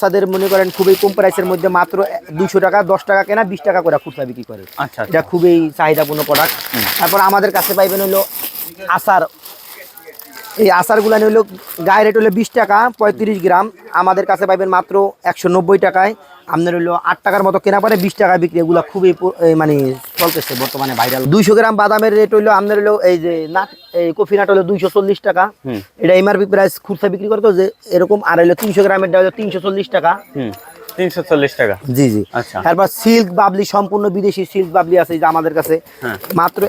বাচ্চাদের মনে করেন খুবই কম প্রাইসের মধ্যে মাত্র দুশো টাকা দশ টাকা কেনা বিশ টাকা করে খুচরা বিক্রি করে। আচ্ছা এটা খুবই চাহিদাপূর্ণ প্রোডাক্ট তারপর আমাদের কাছে পাইবেন হলো আচার। এই আচারগুলো হলো গায়ে রেট হলো বিশ টাকা পঁয়ত্রিশ গ্রাম। আমাদের কাছে পাইবেন মাত্র একশো নব্বই টাকায়। আপনার হলো আট টাকার মতো কেনা পরে বিশ টাকা বিক্রি। এগুলো খুবই মানে চলতেছে বর্তমানে ভাইরাল দুইশো গ্রাম বাদামের রেট হলো আপনার হলো এই যে নাট এই কফি নাট হলো দুইশো চল্লিশ টাকা। এটা এমআরপি প্রাইস খুচরা বিক্রি করতো যে এরকম আর হলো তিনশো গ্রামের হলো তিনশো চল্লিশ টাকা। হুম তিনশো চল্লিশ টাকা। জি জি। আচ্ছা। তারপর সিল্ক বাবলি সম্পূর্ণ বিদেশি সিল্ক বাবলি আছে যে আমাদের কাছে। হ্যাঁ। মাত্র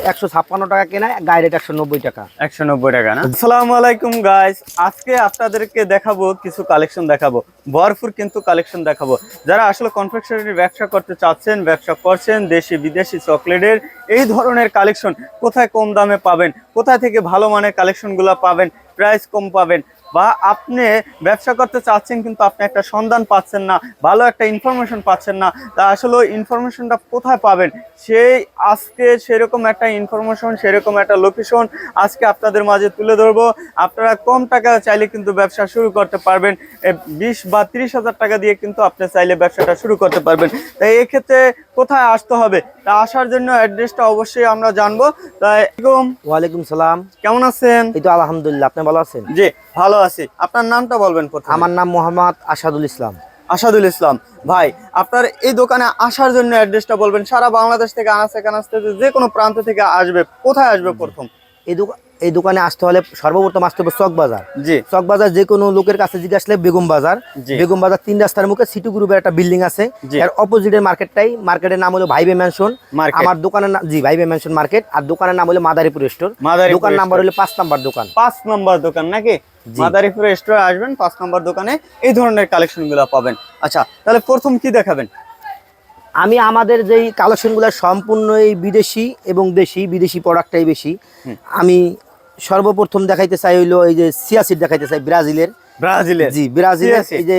টাকা কেনা গায়ে রেট একশো নব্বই টাকা। একশো নব্বই টাকা না? আসসালামু আলাইকুম গাইস আজকে আপনাদেরকে দেখাবো কিছু কালেকশন দেখাবো। ভরপুর কিন্তু কালেকশন দেখাবো। যারা আসলে কনফেকশনারি ব্যবসা করতে চাচ্ছেন ব্যবসা করছেন দেশি বিদেশি চকলেটের এই ধরনের কালেকশন কোথায় কম দামে পাবেন কোথায় থেকে ভালো মানের কালেকশনগুলো পাবেন প্রাইস কম পাবেন বা আপনি ব্যবসা করতে চাচ্ছেন কিন্তু আপনি একটা সন্ধান পাচ্ছেন না ভালো একটা ইনফরমেশন পাচ্ছেন না তা আসলে ওই ইনফরমেশনটা কোথায় পাবেন? সেই আজকে সেরকম একটা ইনফরমেশন সেরকম একটা লোকেশন আজকে আপনাদের মাঝে তুলে ধরবো। আপনারা কম টাকা চাইলে কিন্তু ব্যবসা শুরু করতে পারবেন। বিশ বা তিরিশ হাজার টাকা দিয়ে কিন্তু আপনি চাইলে ব্যবসাটা শুরু করতে পারবেন। তাই এক্ষেত্রে কোথায় আসতে হবে? তা আসার জন্য অ্যাড্রেসটা অবশ্যই আমরা জানব। তাই ওয়ালাইকুম সালাম। কেমন আছেন? এই তো আলহামদুলিল্লাহ আপনি ভালো আছেন? জি ভালো আছি। আপনার নামটা বলবেন প্রথমে। আমার নাম মোহাম্মদ আসাদুল ইসলাম। আসাদুল ইসলাম। ভাই আপনার এই দোকানে আসার জন্য অ্যাড্রেসটা বলবেন। সারা বাংলাদেশ থেকে আনাচে কানাচতে যে কোনো প্রান্ত থেকে আসবে। কোথায় আসবে প্রথম? এই দোকান এই দোকানে আসতে হলে সর্বপ্রথম আসতে হবে চক বাজার। চক বাজার যে কোনো লোকের কাছে জিজ্ঞাসা আসলে বেগম বাজার। বেগম বাজার তিন রাস্তার মুখে সিটি গ্রুপের একটা বিল্ডিং আছে। এর অপোজিটের মার্কেটটাই মার্কেটের নাম হলো ভাইবে ম্যানশন। আমার দোকানের নাম জি ভাইবে ম্যানশন মার্কেট। আর দোকানের নাম হলো মাদারীপুর স্টোর। দোকান নাম্বার হলো পাঁচ নাম্বার দোকান। পাঁচ নাম্বার দোকান নাকি? মাদারীপুর স্টোরে আসবেন পাঁচ নাম্বার দোকানে এই ধরনের কালেকশনগুলো পাবেন। আচ্ছা তাহলে প্রথম কি দেখাবেন? আমি আমাদের যেই কালেকশনগুলো সম্পূর্ণ এই বিদেশি এবং দেশি বিদেশি প্রোডাক্টটাই বেশি। আমি সর্বপ্রথম দেখাইতে চাই হইল এই যে সিয়াসিড দেখাইতে চাই ব্রাজিলের। ব্রাজিলের। জি ব্রাজিলের এই যে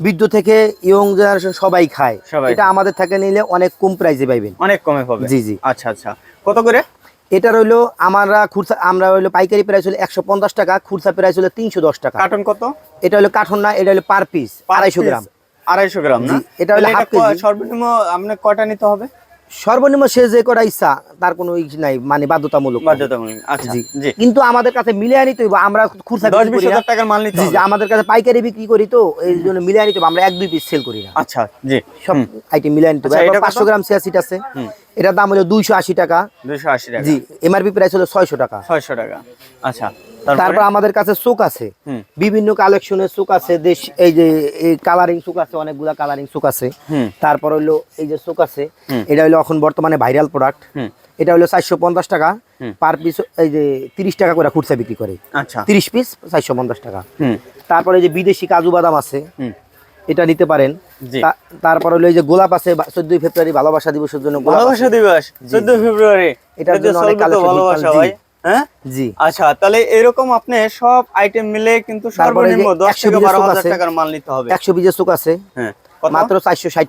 বৃদ্ধ থেকে ইয়ং জেনারেশন সবাই খায়। এটা আমাদের থেকে নিলে অনেক কম প্রাইসে পাইবেন। অনেক কমে পাবে। জি, জি। আচ্ছা আচ্ছা। কত করে? এটা রইল আমরা খুরসা আমরা হইল পাইকারি প্রাইস হলো একশো পঞ্চাশ টাকা খুরসা প্রাইস হলো তিনশো দশ টাকা। কার্টন কত? এটা হলো কাঠন না এটা হলো পার পিস আড়াইশো? গ্রাম। আড়াইশো গ্রাম না? এটা হলো। সর্বনিম্ন আপনার কয়টা নিতে হবে? সর্বনিম্ন সে যে করা ইচ্ছা তার কোনো ই নাই মানে বাধ্যতামূলক আচ্ছা জি। জি। কিন্তু আমাদের কাছে মিলিয়ে নিতে হইব আমরা খুরসা বিক্রি করি টাকার মাল নিতে জি হবে। আমাদের কাছে পাইকারি বিক্রি করি তো এই জন্য মিলিয়ে নিতে আমরা এক দুই পিস সেল করি না। আচ্ছা জি। সব আইটেম মিলিয়ে নিতে হবে? পাঁচশো গ্রাম সিয়াসিট আছে। এটার দাম হলো দুইশো আশি টাকা। দুশো আশি টাকা। জি এমআরপি প্রাইস হলো ছয়শো টাকা। ছয়শো টাকা। আচ্ছা তারপর? আমাদের কাছে চোখ আছে। বিভিন্ন কালেকশনের চোখ আছে দেশ এই যে কালারিং চোখ আছে অনেকগুলা কালারিং চোখ আছে। তারপর হলো এই যে চোখ আছে এটা হলো এখন বর্তমানে ভাইরাল প্রোডাক্ট এটা হলো চারশো পঞ্চাশ টাকা। পার পিস এই যে তিরিশ টাকা করে খুচরা বিক্রি করে। আচ্ছা। তিরিশ পিস চারশো পঞ্চাশ টাকা। তারপরে যে বিদেশি কাজু বাদাম আছে। এটা নিতে পারেন। তারপর হলো এই যে গোলাপ আছে চোদ্দই ফেব্রুয়ারি ভালোবাসা দিবসের জন্য ভালোবাসা দিবস চোদ্দ ফেব্রুয়ারি। এটার এটা জন্য অনেক ভালোবাসা হ্যাঁ? জি। আচ্ছা তাহলে এরকম আপনি সব আইটেম মিলে কিন্তু সর্বনিম্ন দশ 100 থেকে পিসের বারো চোখ আছে। টাকার মাল নিতে হবে। একশো পিসের চোখ আছে। হ্যাঁ মাত্র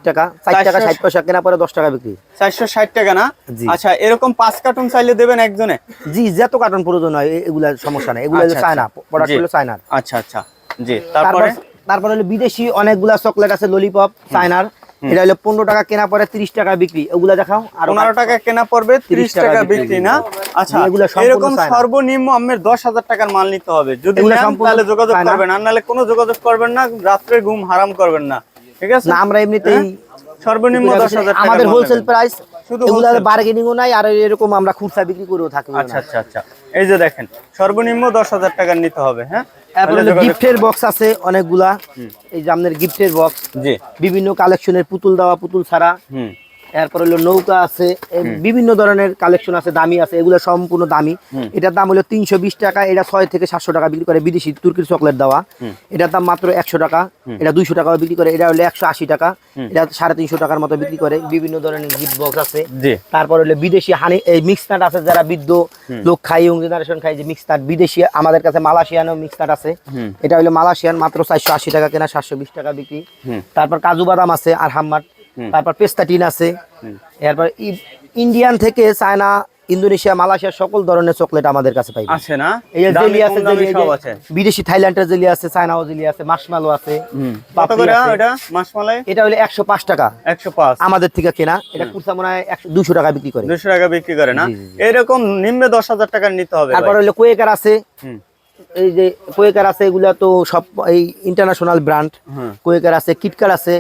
টাকা। ষাট টাকা 460 পয়সা কেনা পরে দশ টাকা বিক্রি। চারশো ষাট টাকা না? আচ্ছা এরকম পাঁচ কার্টুন চাইলে দেবেন একজনে? জি যত কার্টন প্রয়োজন হয় এগুলা সমস্যা নেই। এগুলো আচ্ছা, চায়না আচ্ছা। প্রোডাক্ট। হলো চায়নার। আচ্ছা আচ্ছা। জি তারপর তারপরে হলো বিদেশি অনেকগুলা চকলেট আছে ললিপপ চায়নার। এটা হলো পনেরো টাকা কেনা পরে তিরিশ টাকা বিক্রি। ওগুলা দেখাও আর পনেরো টাকা কেনা পড়বে ত্রিশ টাকা বিক্রি। না? আচ্ছা এগুলো এরকম সর্বনিম্ন আপনার দশ হাজার টাকার মাল নিতে হবে। যদি তাহলে যোগাযোগ করবেন। আর নাহলে কোনো যোগাযোগ করবেন না রাত্রে ঘুম হারাম করবেন না। ঠিক আছে? না আমরা এমনিতেই হ্যাঁ? সর্বনিম্ন দশ হাজার আমাদের হোলসেল প্রাইস শুধু এগুলো। বার্গেনিংও নাই আর এরকম আমরা খুচরা বিক্রি করেও থাকি আচ্ছা আচ্ছা আচ্ছা। এই যে দেখেন সর্বনিম্ন দশ হাজার টাকার নিতে হবে হ্যাঁ? তারপরে গিফটের বক্স আছে অনেকগুলা। এই যে আপনার গিফটের বক্স জি। বিভিন্ন কালেকশনের পুতুল দেওয়া পুতুল ছাড়া। এরপর হলো নৌকা আছে বিভিন্ন ধরনের কালেকশন আছে দামি আছে এগুলো সম্পূর্ণ দামি। এটার দাম হলো তিনশো বিশ টাকা এটা ছয় থেকে সাতশো টাকা বিক্রি করে বিদেশি তুর্কির চকলেট দেওয়া। এটার দাম মাত্র একশো টাকা এটা দুইশো টাকা বিক্রি করে এটা হলো একশো আশি টাকা এটা সাড়ে তিনশো টাকার মতো বিক্রি করে বিভিন্ন ধরনের গিফট বক্স আছে। তারপর হলো বিদেশি হানি এই মিক্স নাট আছে যারা বৃদ্ধ লোক খাই ইয়ং জেনারেশন খাই যে মিক্স নাট বিদেশি আমাদের কাছে মালয়েশিয়ানও মিক্স নাট আছে। এটা হলো মালয়েশিয়ান মাত্র চারশো আশি টাকা কেনা সাতশো বিশ টাকা বিক্রি। তারপর কাজু বাদাম আছে আর হাম্মাট তারপর পেস্তা টিন আছে। এরপর ইন্ডিয়ান থেকে চায়না ইন্দোনেশিয়া মালয়েশিয়া সকল ধরনের চকলেট আমাদের কাছে পাইবেন আছে না? এই জেলি আছে জেলি, সব আছে। বিদেশি থাইল্যান্ডের জেলি আছে চায়নাও জেলি আছে মার্শমালো আছে কত করে এটা মাসমালাই এটা হলো একশো পাঁচ টাকা। একশো পাঁচ। আমাদের থেকে কেনা। এটা কুরসা মনে হয় একশো দুশো টাকা বিক্রি করে। দুশো টাকা বিক্রি করে না। এরকম নিম্নে দশ হাজার টাকার নিতে হবে তারপর। হলো কোয়েকার আছে। এই যে কোয়েকার আছে এগুলা তো সব এই ইন্টারন্যাশনাল ব্র্যান্ড। কোয়েকার আছে কিটকার আছে।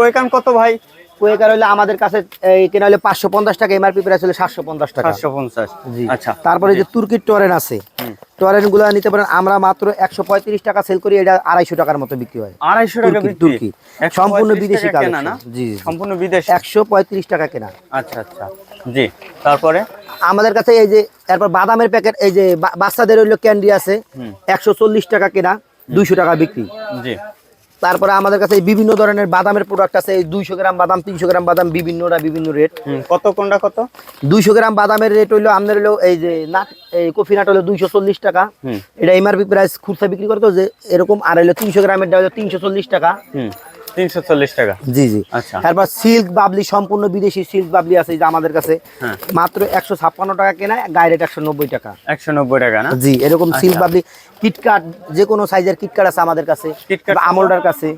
কয়কান কত ভাই? কোয়েকার হলে আমাদের কাছে এই কেনা হলে পাঁচশো পঞ্চাশ টাকা এমআরপি প্রাইস হলে সাতশো পঞ্চাশ টাকা। সাতশো পঞ্চাশ আচ্ছা। তারপরে যে তুর্কির টরেন আছে টরেনগুলো নিতে পারেন আমরা মাত্র একশো পঁয়ত্রিশ টাকা সেল করি এটা আড়াইশো টাকার মতো বিক্রি হয়। আড়াইশো টাকা তুর্কি, বিক্রি? তুর্কি। 135 সম্পূর্ণ বিদেশি কেনা না? জি, জি। সম্পূর্ণ বিদেশি? একশো পঁয়ত্রিশ টাকা কেনা। আচ্ছা আচ্ছা। জি তারপরে? আমাদের কাছে এই যে এরপর বাদামের প্যাকেট এই যে বাচ্চাদের হইল ক্যান্ডি আছে একশো চল্লিশ টাকা কেনা দুইশো টাকা বিক্রি। জি। তারপরে আমাদের কাছে বিভিন্ন ধরনের বাদামের প্রোডাক্ট আছে দুইশো গ্রাম বাদাম তিনশো গ্রাম বাদাম বিভিন্নটা বিভিন্ন রেট কত কোনটা কত? দুইশো গ্রাম বাদামের রেট হইল আমাদের হইল এই যে নাট এই কফি নাট হলো দুইশো চল্লিশ টাকা। এটা এমআরপি প্রাইস খুচরা বিক্রি করতো যে এরকম আর হলো তিনশো গ্রামের হলো তিনশো চল্লিশ টাকা। টাকা। জি জি। আচ্ছা। তারপর সিল্ক বাবলি সম্পূর্ণ বিদেশি সিল্ক বাবলি আছে এই যে আমাদের কাছে। মাত্র একশো ছাপ্পান্ন টাকা কেনা গায়ে রেট টাকা। একশো নব্বই টাকা না? জি এরকম সিল্ক আচ্ছা। বাবলি কিটকাট যে কোনো সাইজের কিটকাট আছে আমাদের কাছে আমলটার কাছে।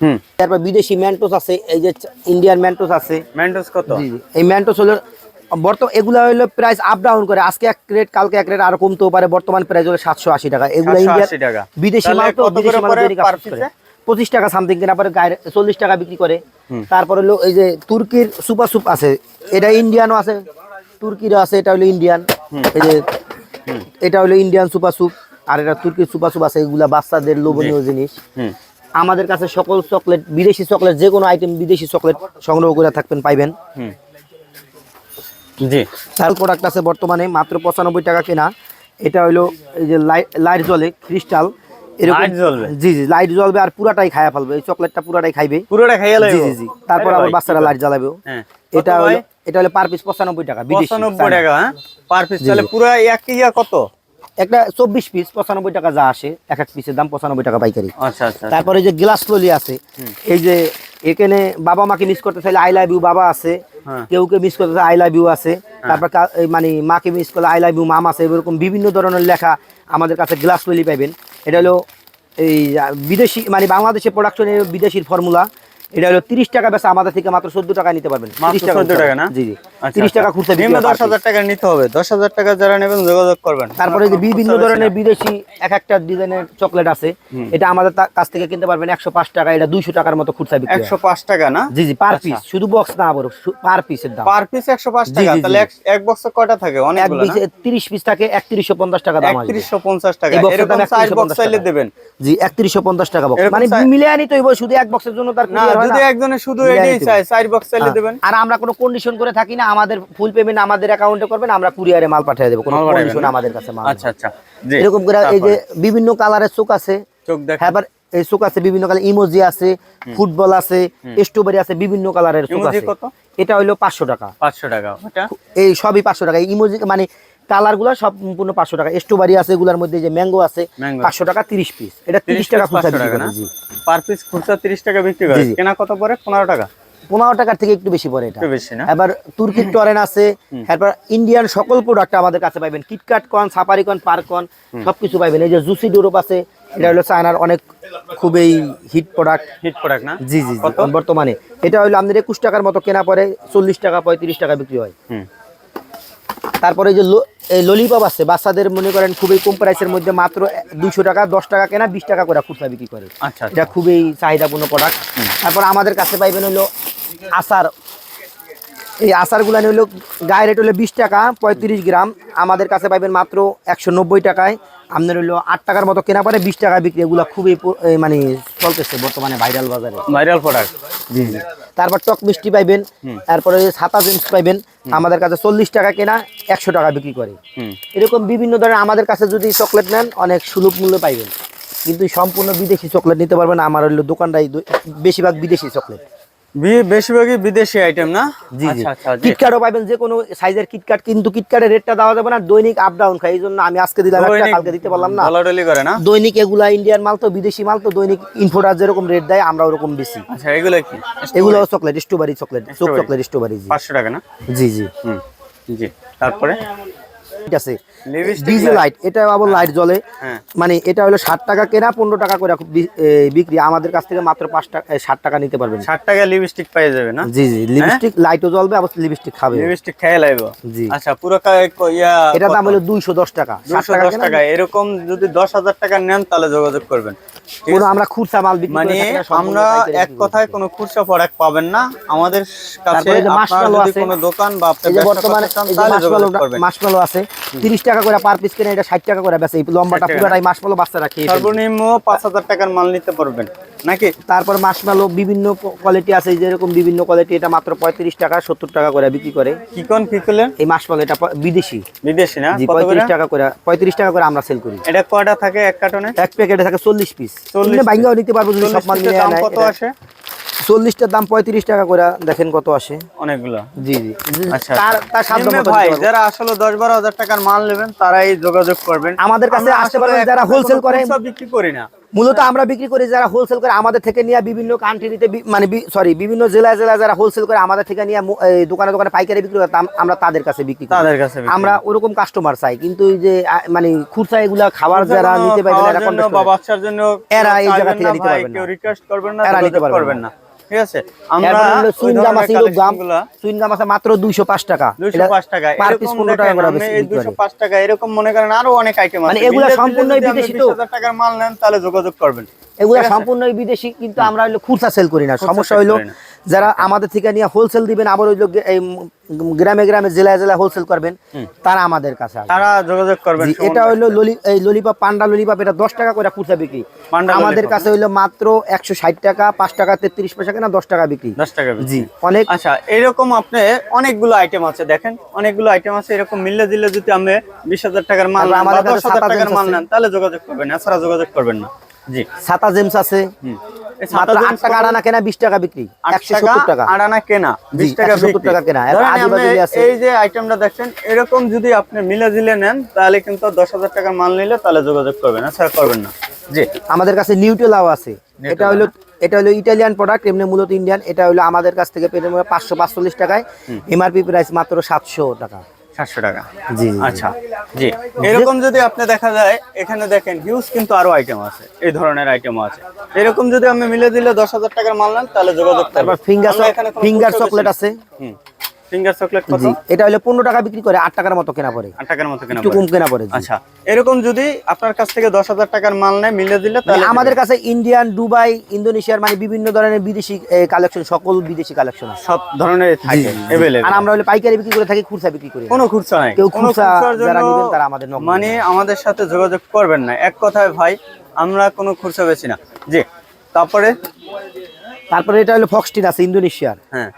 হুম। তারপর বিদেশি ম্যান্টোস আছে এই যে ইন্ডিয়ান ম্যান্টোস আছে। ম্যান্টোস কত? জি জি। এই ম্যান্টোস হলো বর্তমান এগুলো হলো প্রাইস আপ ডাউন করে আজকে এক রেট কালকে এক রেট আরও কমতেও পারে বর্তমান প্রাইস হলো সাতশো আশি টাকা। এগুলো ইন্ডিয়া বিদেশি মাল তো বিদেশি মাল পঁচিশ টাকা সামথিং কেনা পরে গায়ে চল্লিশ টাকা বিক্রি করে। তারপর হলো এই যে তুর্কির সুপার সুপ আছে এটা ইন্ডিয়ানও আছে তুর্কিরও আছে এটা হলো ইন্ডিয়ান। এই যে এটা হলো ইন্ডিয়ান সুপার সুপ আর এটা তুর্কির সুপার সুপ আছে এগুলা বাচ্চাদের লোভনীয় জিনিস। আমাদের কাছে সকল চকলেট বিদেশি চকলেট যে কোনো আইটেম বিদেশি চকলেট সংগ্রহ করে থাকবেন পাইবেন। জি। তার প্রোডাক্ট আছে বর্তমানে মাত্র পঁচানব্বই টাকা কেনা। এটা হলো এই যে লাইট লাইট জ্বলে ক্রিস্টাল Light জ্বলবে? জি জি লাইট জ্বলবে আর পুরাটাই খায়া ফেলবে। এই চকলেটটা পুরাটাই খাইবে। পুরোটা খাইয়ে জি জি জি। তারপর আবার বাচ্চারা লাইট জ্বালাবেও হ্যাঁ। এটা হলো এটা হলো পার পিস পঁচানব্বই টাকা বিদেশি পঁচানব্বই চায়না। টাকা হ্যাঁ? পার পিস তাহলে পুরো এক ইয়া কত? একটা চব্বিশ পিস পঁচানব্বই টাকা যা আসে এক এক পিসের দাম পঁচানব্বই টাকা পাইকারি। আচ্ছা আচ্ছা তারপরে যে গ্লাস ললি আছে এই যে এখানে বাবা মাকে মিস করতে চাইলে আই লাভ ইউ বাবা আছে হ্যাঁ। কেউ কে মিস করতে আই লাভ ইউ আছে তারপর মানে মাকে মিস করলে আই লাভ ইউ মাম আছে এরকম বিভিন্ন ধরনের লেখা আমাদের কাছে গ্লাস ললি পাইবেন। এটা হলো এই বিদেশি মানে বাংলাদেশে প্রোডাকশনের বিদেশির ফর্মুলা এটা হলো তিরিশ টাকা বেচা আমাদের থেকে মাত্র চোদ্দ টাকা নিতে পারবেন। 30 চোদ্দ খুচরা। টাকা না? জি জি। আচ্ছা, আচ্ছা। টাকা খুচরা নিম্নে টাকা নিতে হবে। দশ হাজার টাকা যারা নেবেন যোগাযোগ করবেন। তারপরে যে বিভিন্ন ধরনের বিদেশি এক একটা ডিজাইনের চকলেট আছে এটা আমাদের কাছ থেকে কিনতে পারবেন একশো পাঁচ টাকা এটা দুইশো টাকার মতো খুচরা। বিক্রি হয়। একশো পাঁচ টাকা না? জি জি পার আচ্ছা। পিস শুধু বক্স না বড় পার পিসের দাম। পার পিস একশো পাঁচ জি, টাকা। তাহলে এক- বক্স কয়টা থাকে? অনেকগুলো না? পিসে তিরিশ পিস থাকে একত্রিশশো পঞ্চাশ টাকা দাম আসবে। পঞ্চাশ টাকা। এরকম চার বক্স চাইলে দেবেন। জি একত্রিশশো পঞ্চাশ টাকা বক্স মানে মিলে আনি তো শুধু এক বক্সের জন্য তার যদি শুধু এটাই চার বক্স চাইলে। দেবেন। আর আমরা কোনো কন্ডিশন করে থাকি না আমাদের ফুল পেমেন্ট আমাদের অ্যাকাউন্টে করবেন আমরা কুরিয়ারে মাল পাঠিয়ে দেবো কোনো কন্ডিশন আমাদের কাছে মাল আচ্ছা আচ্ছা। এরকম করে এই যে বিভিন্ন কালারের চোখ আছে চোখ দেখ হ্যাঁ এই চোখ আছে বিভিন্ন কালার ইমোজি আছে ফুটবল আছে স্ট্রবেরি আছে বিভিন্ন কালারের চোখ আছে। এটা হইল পাঁচশো টাকা। পাঁচশো টাকা। ওটা এই সবই পাঁচশো টাকা। ইমোজি মানে কালারগুলা সম্পূর্ণ পাঁচশো টাকা। স্ট্রবেরি আছে এগুলার মধ্যে যে ম্যাঙ্গো আছে পাঁচশো টাকা তিরিশ পিস এটা তিরিশ টাকা খুচরা পাঁচশো বিক্রি টাকা করে, পার পিস খুচরা তিরিশ টাকা বিক্রি করে। কেনা কত পরে পনেরো টাকা। পনেরো টাকার থেকে একটু বেশি পড়ে এটা। বেশি না? এবার তুর্কির টরেন আছে এরপর ইন্ডিয়ান সকল প্রোডাক্ট আমাদের কাছে পাইবেন। কিটকাট কন সাফারি কন পার্ক কন সবকিছু পাইবেন। এই যে জুসি ডোরপ আছে এটা হলো চায়নার অনেক খুবই হিট প্রোডাক্ট হিট প্রোডাক্ট না? জি জি বর্তমানে। এটা হলো আমাদের একুশ টাকার মতো কেনা পরে চল্লিশ টাকা পঁয়ত্রিশ টাকা বিক্রি হয়। তারপরে যে লো- এই ললিপপ আছে বাচ্চাদের মনে করেন খুবই কম প্রাইসের মধ্যে মাত্র দুশো টাকা দশ টাকা কেনা বিশ টাকা করে খুচরা বিক্রি করে। আচ্ছা এটা খুবই চাহিদাপূর্ণ প্রোডাক্ট তারপর আমাদের কাছে পাইবেন হলো আচার এই আচারগুলো হলো গায়ে রেট হলো বিশ টাকা পঁয়ত্রিশ গ্রাম। আমাদের কাছে পাইবেন মাত্র একশো নব্বই টাকায়। আপনার হলো আট টাকার মতো কেনা পরে বিশ টাকা বিক্রি। এগুলো খুবই মানে চলতেছে বর্তমানে ভাইরাল বাজারে। ভাইরাল প্রোডাক্ট তারপর টক মিষ্টি পাইবেন তারপরে ছাতা জিন্স পাইবেন। আমাদের কাছে চল্লিশ টাকা কেনা একশো টাকা বিক্রি করে। এরকম বিভিন্ন ধরনের আমাদের কাছে যদি চকলেট নেন অনেক সুলভ মূল্য পাইবেন। কিন্তু সম্পূর্ণ বিদেশি চকলেট নিতে পারবেন আমার হলো দোকানটাই বেশিরভাগ বিদেশি চকলেট। বেশিরভাগই বিদেশি আইটেম না? জি জি। আচ্ছা আচ্ছা কিটকাটও পাইবেন যে কোনো সাইজের কিটকাট কিন্তু কিটকাটের রেটটা দেওয়া যাবে না দৈনিক আপ ডাউন খাই। এই জন্য আমি আজকে দিলাম একটা কালকে দিতে পারলাম না। করে না? দৈনিক এগুলা ইন্ডিয়ান মাল তো বিদেশি মাল তো দৈনিক ইনফোটার যেরকম রেট দেয় আমরা ওরকম বেশি। আচ্ছা এগুলো কি? এগুলো chocolate strawberry chocolate chocolate strawberry জি। টাকা না? জি জি। হুম জি। তারপরে? আছে। ডিজি লাইট এটা আবার লাইট জ্বলে। মানে এটা হলো ষাট টাকা কেনা পনেরো টাকা করে বিক্রি। আমাদের কাছ থেকে মাত্র পাঁচ টাকা ষাট টাকা নিতে পারবেন। ষাট টাকা লিপস্টিক পেয়ে যাবে না? জি জি। লিপস্টিক লাইটও জ্বলবে আবার লিপস্টিক খাবে। লিপস্টিক খেয়ে লাইব। জি। আচ্ছা পুরো কা- ক- এটা দাম হলো দুইশো দশ টাকা। দুশো দশ টাকা এরকম যদি দশ হাজার টাকা নেন তাহলে যোগাযোগ করবেন? আমরা খুচরা মাল বিক্রি মানে আমরা এক কথায় কোনো খুচরা প্রোডাক্ট পাবেন না। আমাদের কাছে আপনার যদি কোনো দোকান বা আপনি এই ব্যবসা করতে চান তাহলে যোগাযোগ করবেন। মাশমেলো আছে তিরিশ টাকা করে পার পিস কেনা এটা ষাট টাকা করে বেচে। এই লম্বাটা 60 টাকা। পুরোটাই মাশমেলো বাচ্চারা খেয়ে ফেলবে। সর্বনিম্ন পাঁচ হাজার টাকার মাল নিতে পারবেন। নাকি? তারপর মাশমেলো বিভিন্ন কোয়ালিটি আছে এই যেরকম বিভিন্ন কোয়ালিটি এটা মাত্র পঁয়ত্রিশ টাকা সত্তর টাকা করে বিক্রি করে। কি কোন কি করলেন? এই মাশমেলো এটা বিদেশি। বিদেশি না? পঁয়ত্রিশ টাকা করে পঁয়ত্রিশ টাকা করে আমরা সেল করি। এটা কয়টা থাকে এক কার্টনে এক প্যাকেটে থাকে চল্লিশ পিস 40 চল্লিশ ভাঙ্গাও নিতে পারব যদি সব মাল দাম কত আসে? চল্লিশটার দাম পঁয়ত্রিশ টাকা করে দেখেন কত আসে। অনেকগুলো? জি জি। আচ্ছা তার তার সাধ্য ভাই যারা আসলে দশ বারো হাজার টাকার মাল নেবেন তারাই যোগাযোগ করবেন। আমাদের কাছে আসতে যারা হোলসেল করে। বিক্রি করি না। মূলত আমরা বিক্রি করি যারা হোলসেল করে আমাদের থেকে নিয়ে বিভিন্ন কান্ট্রিতে মানে সরি বিভিন্ন জেলায় জেলায় যারা হোলসেল করে আমাদের থেকে নিয়ে দোকানে দোকানে পাইকারি বিক্রি করে আমরা তাদের কাছে বিক্রি তাদের কাছে আমরা ওরকম কাস্টমার চাই কিন্তু এই যে মানে খুচরা এগুলা খাবার যারা নিতে পারবে না, এরা জন্য contest বা করে। বাচ্চার জন্য এরা এই জায়গা থেকে নিতে পারবেন না। রিকোয়েস্ট করবেন না এরা নিতে পারবেন না। ঠিক আছে আমরা চুইংগাম আছে চুইংগাম মাত্র দুইশো পাঁচ টাকা 205 টাকা পার পিস পনেরো টাকা দেখেন, করে আমি বেশি এই বিক্রি করে। 205 টাকা এরকম মনে করেন আরও অনেক আইটেম আছে মানে এগুলা সম্পূর্ণ সম্পূর্ণই বিদেশি তো। 20,000 টাকার মাল নেন তাহলে যোগাযোগ করবেন এগুলা সম্পূর্ণই বিদেশি কিন্তু আমরা হলো খুচরা সেল করি না সমস্যা হলো। যারা আমাদের থেকে নিয়ে হোলসেল দিবেন আবার ওই এই গ্রামে গ্রামে জেলায় জেলায় হোলসেল করবেন তারা আমাদের কাছে তারা যোগাযোগ করবেন এটা। হইল ললি এই ললিপপ পান্ডা ললিপপ এটা দশ টাকা করে খুচরা বিক্রি। আমাদের কাছে হইল মাত্র একশো ষাট টাকা পাঁচ টাকা তেত্রিশ পয়সা কেনা দশ টাকা বিক্রি। 10 টাকা। জি অনেক আচ্ছা এরকম আপনি অনেকগুলো আইটেম আছে দেখেন অনেকগুলো আইটেম আছে এরকম মিললে দিলে যদি আপনি বিশ হাজার টাকার মাল আমাদের দশ টাকার মাল নেন তাহলে যোগাযোগ করবেন এছাড়া যোগাযোগ করবেন না। ছাতা জেমস আছে হুম। এই মাত্র ছাতা আট jeans টাকা কত? আনা কেনা বিশ টাকা বিক্রি আট একশো সত্তর টাকা আড়ানা কেনা জি, বিশ টাকা 170 বিক্রি। টাকা কেনা। এরপর ধরেন আদিবাসী আপনি আছে। এই যে আইটেমটা দেখছেন এরকম যদি আপনি মিলে জিলে নেন তাহলে কিন্তু দশ হাজার টাকার মাল নিলে তাহলে যোগাযোগ করবেন এছাড়া করবেন না জি আমাদের কাছে নিউটেলাও আছে এটা হলো এটা হলো ইটালিয়ান প্রোডাক্ট এমনি মূলত ইন্ডিয়ান এটা হলো আমাদের কাছ থেকে যাবেন পাঁচশো পাঁচচল্লিশ টাকায় এমআরপি প্রাইস মাত্র সাতশো টাকা সাতশো টাকা। জি, আচ্ছা জি। এরকম যদি আপনি দেখা যায় এখানে দেখেন হিউজ কিন্তু আরও আইটেম আছে এই ধরনের আইটেমও আছে। এরকম যদি আপনি মিলে দিলে দশ হাজার টাকার মাল নেন তাহলে যোগাযোগ তারপর ফিঙ্গার এখানে ফিঙ্গার চকলেট আছে। হুম। ফিঙ্গার চকলেট কত? এটা হলো পনেরো টাকা বিক্রি করে টাকার মতো কেনা পড়ে। টাকার মতো কেনা একটু পড়ে। কম কেনা পড়ে আচ্ছা এরকম যদি আপনার কাছ থেকে দশ হাজার টাকার মাল নেয় মিলে দিলে মানে তাহলে আমাদের কাছে ইন্ডিয়ান দুবাই ইন্দোনেশিয়ার মানে বিভিন্ন ধরনের বিদেশি কালেকশন সকল বিদেশি কালেকশন সব ধরনের থাকে এভেলেবল আর আমরা হলো পাইকারি বিক্রি করে থাকি খুচরা বিক্রি করি না। কোনো খুচরা নাই। কেউ খুচরা যারা নেবেন তারা আমাদের মানে আমাদের সাথে যোগাযোগ করবেন না। এক কথায় ভাই আমরা কোনো খুচরা বেছি না। জি তারপরে? তারপরে এটা হলো ফক্সটিন আছে ইন্দোনেশিয়ার হ্যাঁ।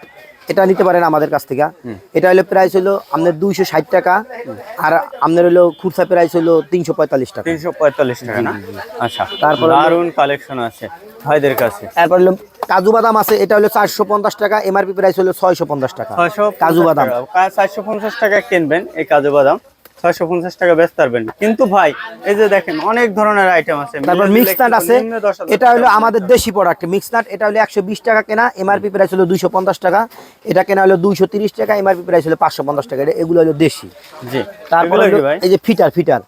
এটা নিতে পারেন আমাদের কাছ থেকে। এটা হলো প্রাইস হলো আপনার দুইশো ষাট টাকা আর আপনার হলো খুরসা প্রাইস হলো তিনশো পঁয়তাল্লিশ টাকা। তিনশো পঁয়তাল্লিশ টাকা না? আচ্ছা তারপর দারুণ কালেকশন আছে ভাইদের কাছে। তারপর হলো কাজু বাদাম আছে এটা হলো চারশো পঞ্চাশ টাকা এমআরপি প্রাইস হলো ছয়শো পঞ্চাশ টাকা। ছয়শো কাজু বাদাম। চারশো পঞ্চাশ টাকা কিনবেন এই কাজু বাদাম। ছয়শো পঞ্চাশ টাকা বেচ পারবেন কিন্তু ভাই এই যে দেখেন অনেক ধরনের আইটেম আছে। তারপর মিলে মিক্স নাট আছে। এটা হলো আমাদের দেশি প্রোডাক্ট মিক্স নাট এটা হলো একশো বিশ টাকা কেনা এমআরপি প্রাইস হলো দুইশো পঞ্চাশ টাকা। এটা কেনা হলো দুইশো তিরিশ টাকা এমআরপি প্রাইস হলো পাঁচশো পঞ্চাশ টাকা। এটা এগুলো হলো দেশি। জি। তারপর এই যে ফিটার ফিটার।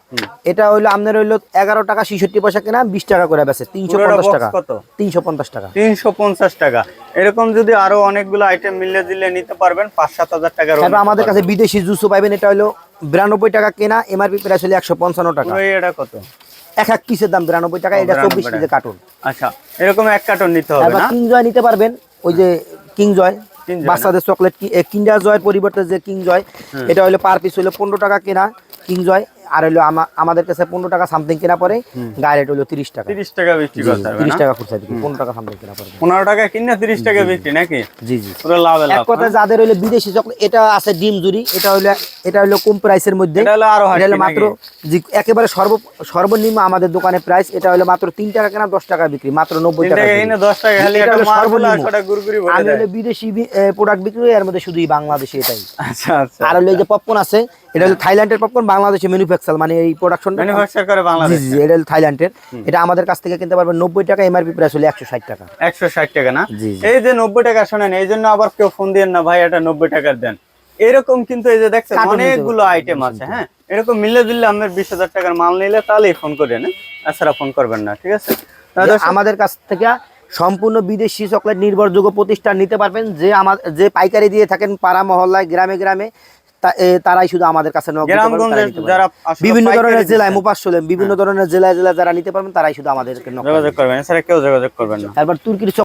এটা হলো আপনার হলো এগারো টাকা ছেষট্টি পয়সা কেনা বিশ টাকা করে বেছে তিনশো পঞ্চাশ টাকা। কত? তিনশো পঞ্চাশ টাকা। তিনশো পঞ্চাশ টাকা। এরকম যদি আরও অনেকগুলো আইটেম মিলে দিলে নিতে পারবেন পাঁচ সাত হাজার তারপর আমাদের কাছে বিদেশি জুসও পাইবেন এটা হলো বিরানব্বই টাকা কেনা এমআরপি প্রাইস হলো একশো পঞ্চান্ন টাকা। এটা কত? এক এক পিসের দাম বিরানব্বই টাকা এটা 92 চব্বিশ। পিসের কার্টুন আচ্ছা এরকম এক কার্টন নিতে হবে কিং জয় নিতে পারবেন ওই যে কিং জয় বাচ্চাদের চকলেট কিন্ডার জয়ের পরিবর্তে যে কিং জয় এটা হলো পার পিস হলো পনেরো টাকা কেনা কিং জয় আর হলো আমাদের কাছে পনেরো টাকা সামথিং কেনা পরে গায়ে রেট হলো তিরিশ টাকা। তিরিশ টাকা বিক্রি করতে তিরিশ টাকা খুচরা বিক্রি পনেরো টাকা সামথিং কেনা পরে পনেরো টাকা কিনে তিরিশ টাকা বিক্রি নাকি? জি জি। লাভে এক কথা যাদের হইল বিদেশি চকলেট এটা আছে ডিম জুরি এটা হইল এটা হইল কম প্রাইসের মধ্যে। এটা হলো আরও এটা হলো মাত্র জি, একেবারে সর্ব সর্বনিম্ন আমাদের দোকানে প্রাইস এটা হলো মাত্র তিন টাকা কেনা দশ টাকা বিক্রি মাত্র নব্বই তিন টাকা দশ টাকা হলো সর্বনিম্ন। আমি হলো বিদেশি প্রোডাক্ট বিক্রি করি, এর মধ্যে শুধুই বাংলাদেশি এটাই। আচ্ছা আচ্ছা আর হলো যে পপকর্ন আছে এটা হলো থাইল্যান্ডের পপকর্ন বাংলাদেশে ম্যানুফ্যাকচার মানে এই ম্যানুফ্যাকচার করে বাংলাদেশ। জি এটা থাইল্যান্ডের এটা আমাদের কাছ থেকে কিনতে পারবেন। নব্বই টাকা এমআরপি প্রাইস হলো টাকা। একশো ষাট টাকা না। এই যে নব্বই টাকা শোনেন এই জন্য আবার কেউ ফোন দিয়েন না ভাই এটা নব্বই টাকার দেন। এরকম কিন্তু এই যে দেখছেন অনেকগুলো আইটেম আছে হ্যাঁ? এরকম মিলে দিলে আপনার বিশ হাজার টাকার মাল নিলে ফোন করেন হ্যাঁ? ফোন করবেন না ঠিক আছে? আমাদের কাছ থেকে সম্পূর্ণ বিদেশি চকলেট নির্ভরযোগ্য প্রতিষ্ঠান নিতে পারবেন। যে আমার যে পাইকারি দিয়ে থাকেন পাড়া মহল্লায় গ্রামে গ্রামে তারাই শুধু আমাদের কাছে বিভিন্ন ধরনের জেলায় মুপাসলে বিভিন্ন ধরনের জেলায় জেলায় যারা নিতে পারবেন তারাই শুধু আমাদেরকে যোগাযোগ করবেন কেউ যোগাযোগ করবেন তারপর তুর্কির